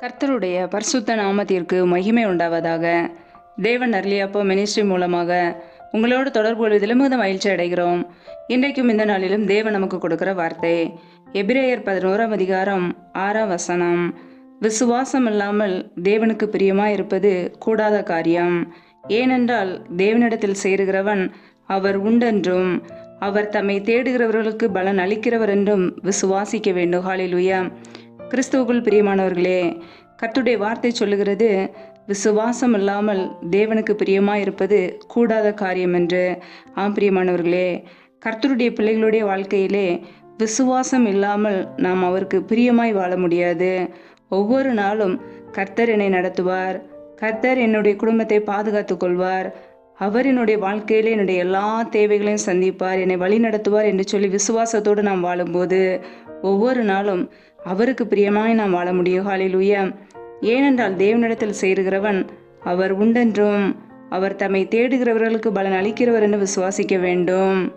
கர்த்தருடைய பரிசுத்த நாமத்திற்கு மகிமை உண்டாவதாக. தேவன் அர்லியாப்போ மினிஸ்ட்ரி மூலமாக உங்களோடு தொடர்பு கொள்வதிலும் மிகுந்த மகிழ்ச்சி அடைகிறோம். இன்றைக்கும் இந்த நாளிலும் தேவன் நமக்கு கொடுக்கிற வார்த்தை எபிரேயர் பதினோராம் அதிகாரம் ஆறாம் வசனம். விசுவாசம் இல்லாமல் தேவனுக்கு பிரியமாக இருப்பது கூடாத காரியம். ஏனென்றால் தேவனிடத்தில் சேருகிறவன் அவர் உண்டென்றும் அவர் தம்மை தேடுகிறவர்களுக்கு பலன் அளிக்கிறவர் என்றும் விசுவாசிக்க வேண்டும். ஹalleluya கிறிஸ்துவுக்குள் பிரியமானவர்களே கர்த்தருடைய வார்த்தை சொல்லுகிறது விசுவாசம் இல்லாமல் தேவனுக்கு பிரியமாக இருப்பது கூடாத காரியம் என்று. ஆம் பிரியமானவர்களே கர்த்தருடைய பிள்ளைகளுடைய வாழ்க்கையிலே விசுவாசம் இல்லாமல் நாம் அவருக்கு பிரியமாய் வாழ முடியாது. ஒவ்வொரு நாளும் கர்த்தர் என்னை நடத்துவார். கர்த்தர் என்னுடைய குடும்பத்தை பாதுகாத்து கொள்வார். அவர் என்னுடைய வாழ்க்கையிலே என்னுடைய எல்லா தேவைகளையும் சந்திப்பார். என்னை வழி நடத்துவார் என்று சொல்லி விசுவாசத்தோடு நாம் வாழும்போது ஒவ்வொரு நாளும் அவருக்கு பிரியமாய் நாம் வாழ முடியும். ஹalleluya. ஏனென்றால் தேவனிடத்தில் சேருகிறவன் அவர் உண்டென்றும் அவர் தம்மை தேடுகிறவர்களுக்கு பலன் அளிக்கிறவர் என்று விசுவாசிக்க வேண்டும்.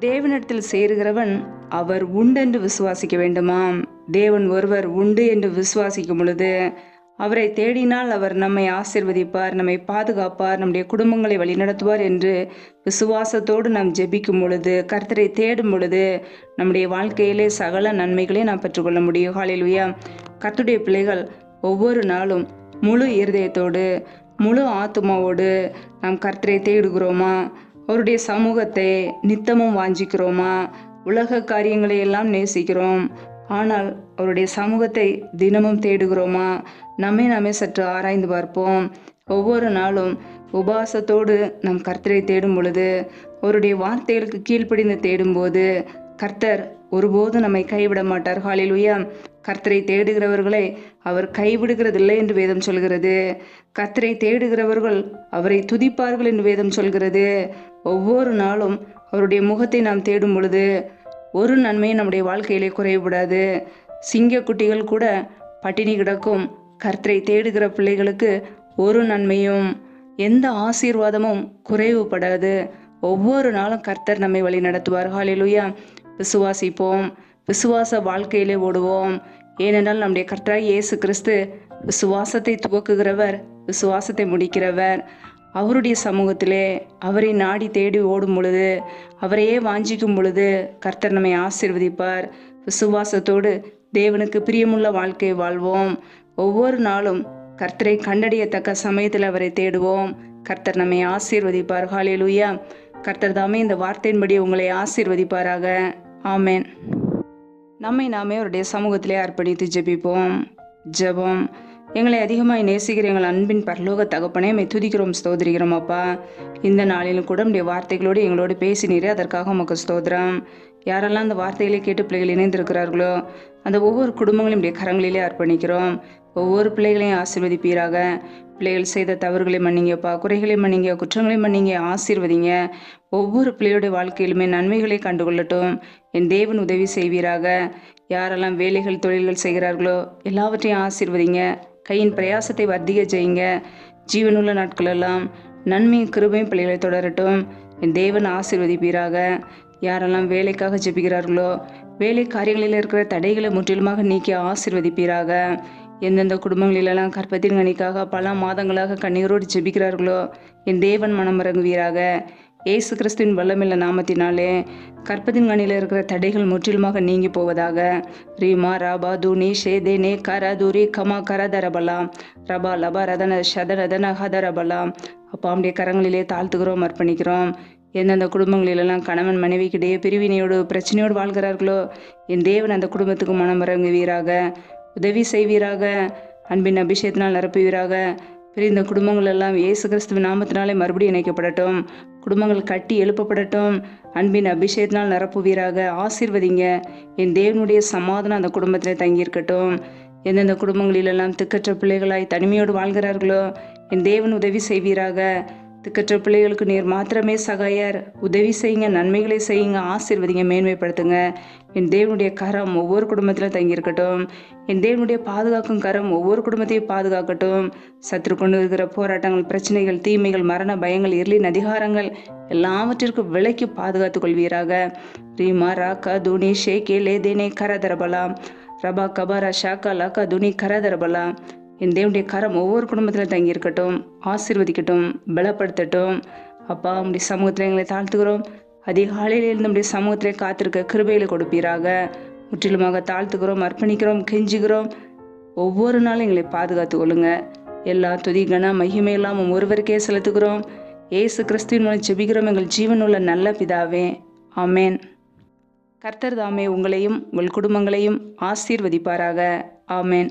தேவனிடத்தில் சேருகிறவன் அவர் உண்டென்று விசுவாசிக்க வேண்டுமாம். தேவன் ஒருவர் உண்டு என்று விசுவாசிக்கும் பொழுது அவரை தேடினால் அவர் நம்மை ஆசிர்வதிப்பார் நம்மை பாதுகாப்பார் நம்முடைய குடும்பங்களை வழிநடத்துவார் என்று விசுவாசத்தோடு நாம் ஜெபிக்கும் பொழுது கர்த்தரை தேடும் பொழுது நம்முடைய வாழ்க்கையிலே சகல நன்மைகளையும் நாம் பெற்றுக்கொள்ள முடியும். ஹalleluya கர்த்துடைய பிள்ளைகள் ஒவ்வொரு நாளும் முழு இருதயத்தோடு முழு ஆத்மாவோடு நாம் கர்த்தரை தேடுகிறோமா? அவருடைய சமூகத்தை நித்தமும் வாஞ்சிக்கிறோமா? உலக காரியங்களை எல்லாம் நேசிக்கிறோம். ஆனால் அவருடைய சமூகத்தை தினமும் தேடுகிறோமா? நம்மை நாமே சற்று ஆராய்ந்து பார்ப்போம். ஒவ்வொரு நாளும் உபாசத்தோடு நம் கர்த்தரை தேடும் பொழுது அவருடைய வார்த்தைகளுக்கு கீழ்ப்படிந்து தேடும்போது கர்த்தர் ஒருபோதும் நம்மை கைவிட மாட்டார். ஹalleluya. கர்த்தரை தேடுகிறவர்களை அவர் கைவிடுகிறதில்லை என்று வேதம் சொல்கிறது. கர்த்தரை தேடுகிறவர்கள் அவரை துதிப்பார்கள் என்று வேதம் சொல்கிறது. ஒவ்வொரு நாளும் அவருடைய முகத்தை நாம் தேடும் பொழுது ஒரு நன்மையும் நம்முடைய வாழ்க்கையிலே குறையக்கூடாது சிங்க குட்டிகள் கூட பட்டினி கிடக்கும். கர்த்தரை தேடுகிற பிள்ளைகளுக்கு ஒரு நன்மையும். எந்த ஆசீர்வாதமும் குறைவுபடாது. ஒவ்வொரு நாளும் கர்த்தர் நம்மை வழி நடத்துவார். ஹாலிலுயா விசுவாசிப்போம். விசுவாச வாழ்க்கையிலே ஓடுவோம். ஏனென்றால் நம்முடைய கர்த்தராய் இயேசு கிறிஸ்து விசுவாசத்தை துவக்குகிறவர் விசுவாசத்தை முடிக்கிறவர். அவருடைய சமூகத்திலே அவரை நாடி தேடி ஓடும் பொழுது அவரையே வாஞ்சிக்கும் பொழுது கர்த்தர் நம்மை ஆசீர்வதிப்பார். விசுவாசத்தோடு தேவனுக்கு பிரியமுள்ள வாழ்க்கை வாழ்வோம். ஒவ்வொரு நாளும் கர்த்தரை கண்டறியத்தக்க சமயத்தில் அவரை தேடுவோம். கர்த்தர் நம்மை ஆசீர்வதிப்பார். ஹalleluya. கர்த்தர் தாமே இந்த வார்த்தையின்படி உங்களை ஆசீர்வதிப்பாராக. ஆமேன். நம்மை நாமே அவருடைய சமூகத்திலே அர்ப்பணித்து ஜெபிப்போம். ஜெபம். எங்களை அதிகமாய் நேசிக்கிற எங்கள் அன்பின் பரலோக தகப்பனே மை துதிக்கிறோம் ஸ்தோதரிக்கிறோம் அப்பா. இந்த நாளிலும் கூட உடைய வார்த்தைகளோடு எங்களோடு பேசினீரே அதற்காக உமக்கு ஸ்தோத்திரம். யாரெல்லாம் அந்த வார்த்தைகளை கேட்டு பிள்ளைகள் இணைந்திருக்கிறார்களோ அந்த ஒவ்வொரு குடும்பங்களையும் உடைய கரங்களிலே அர்ப்பணிக்கிறோம். ஒவ்வொரு பிள்ளைகளையும் ஆசீர்வதிப்பீராக. பிள்ளைகள் செய்த தவறுகளை மன்னிங்கப்பா குறைகளை மன்னிங்க குற்றங்களை மன்னிங்க ஆசீர்வதிங்க. ஒவ்வொரு பிள்ளையுடைய வாழ்க்கையிலுமே நன்மைகளை கண்டுகொள்ளட்டும். என் தேவன் உதவி செய்வீராக. யாரெல்லாம் வேலைகள் தொழில்கள் செய்கிறார்களோ எல்லாவற்றையும் ஆசீர்வதிங்க. கையின் பிரயாசத்தை வர்த்திக செய்யுங்க. ஜீவனுள்ள நாட்களெல்லாம் நன்மையும் கிருபையும் பிள்ளைகளை தொடரட்டும். என் தேவன் ஆசீர்வதிப்பீராக. யாரெல்லாம் வேலைக்காக ஜெபிக்கிறார்களோ வேலை காரியங்களில் இருக்கிற தடைகளை முற்றிலுமாக நீக்கி ஆசீர்வதிப்பீராக. எந்தெந்த குடும்பங்களிலெல்லாம் கற்பத்தின் கணிக்காக பல மாதங்களாக கண்ணீரோடு ஜெபிக்கிறார்களோ என் தேவன் மனம் இறங்குவீராக ஏசு கிறிஸ்துவின் வல்லமில்ல நாமத்தினாலே கற்பத்தின் கனியில் இருக்கிற தடைகள் முற்றிலுமாக நீங்கி போவதாக. ரீமா ராபா தூனி ஷேதே நே கர தூரி கமா கரதரபலா. ரபா லபா ரதன ஷதரதன ஹதரபலாம் அப்பா அவனுடைய கரங்களிலே தாழ்த்துகிறோம் அர்ப்பணிக்கிறோம். எந்தெந்த குடும்பங்களிலெல்லாம் கணவன் மனைவிக்கிடையே பிரிவினையோடு பிரச்சனையோடு வாழ்கிறார்களோ என் தேவன் அந்த குடும்பத்துக்கு மனம் இறங்குவீராக உதவி செய்வீராக. அன்பின் அபிஷேகத்தினால் நிரப்புவீராக. பிரிந்த குடும்பங்கள் எல்லாம் இயேசு கிறிஸ்துவ நாமத்தினாலே மறுபடியும் இணைக்கப்படட்டும். குடும்பங்கள் கட்டி எழுப்பப்படட்டும். அன்பின் அபிஷேகத்தினால் நிரப்புவீராக ஆசீர்வதிங்க. என் தேவனுடைய சமாதானம் அந்த குடும்பத்தில் தங்கியிருக்கட்டும். எந்தெந்த குடும்பங்களிலெல்லாம் திக்கற்ற பிள்ளைகளாய் தனிமையோடு வாழ்கிறார்களோ என் தேவன் உதவி செய்வீராக. திக்கற்ற பிள்ளைகளுக்கு நீர் மாத்திரமே சகாயர். உதவி செய்யுங்க நன்மைகளை செய்யுங்க ஆசீர்வதிங்க மேன்மைப்படுத்துங்க. என் தேவனுடைய கரம் ஒவ்வொரு குடும்பத்திலும் தங்கியிருக்கட்டும். என் தேவனுடைய பாதுகாக்கும் கரம் ஒவ்வொரு குடும்பத்தையும் பாதுகாக்கட்டும். சத்துரு கொண்டு இருக்கிற போராட்டங்கள் பிரச்சனைகள் தீமைகள் மரண பயங்கள் இருளின் அதிகாரங்கள் எல்லாவற்றிற்கும் விலைக்கு பாதுகாத்துக் கொள்வீராக. ரீமா ராக்கா துனி ஷேகே லேதேனே கரதரபலாம். ரபா கபாரா ஷாக்கா லாக்கா துனி கரதரபலா என் தேவனுடைய கரம் ஒவ்வொரு குடும்பத்தில் தங்கியிருக்கட்டும் ஆசீர்வதிக்கட்டும் பலப்படுத்தட்டும். அப்பா உம்முடைய சமூகத்தில் எங்களை தாழ்த்துக்கிறோம் அதிகாலையில் இருந்து நம்முடைய சமூகத்திலே காத்திருக்க கிருபையில் கொடுப்பீராக. முற்றிலுமாக தாழ்த்துக்கிறோம் அர்ப்பணிக்கிறோம் கெஞ்சுகிறோம். ஒவ்வொரு நாளும் எங்களை பாதுகாத்து கொள்ளுங்க. எல்லா துதி கன மகிமையெல்லாம் ஒருவருக்கே செலுத்துகிறோம். ஏசு கிறிஸ்துவின் மூலம் ஜெபிக்கிறோம். எங்கள் ஜீவனுள்ள நல்ல பிதாவே. ஆமேன். கர்த்தர் தாமே உங்களையும் உங்கள் குடும்பங்களையும் ஆசீர்வதிப்பாராக. ஆமேன்.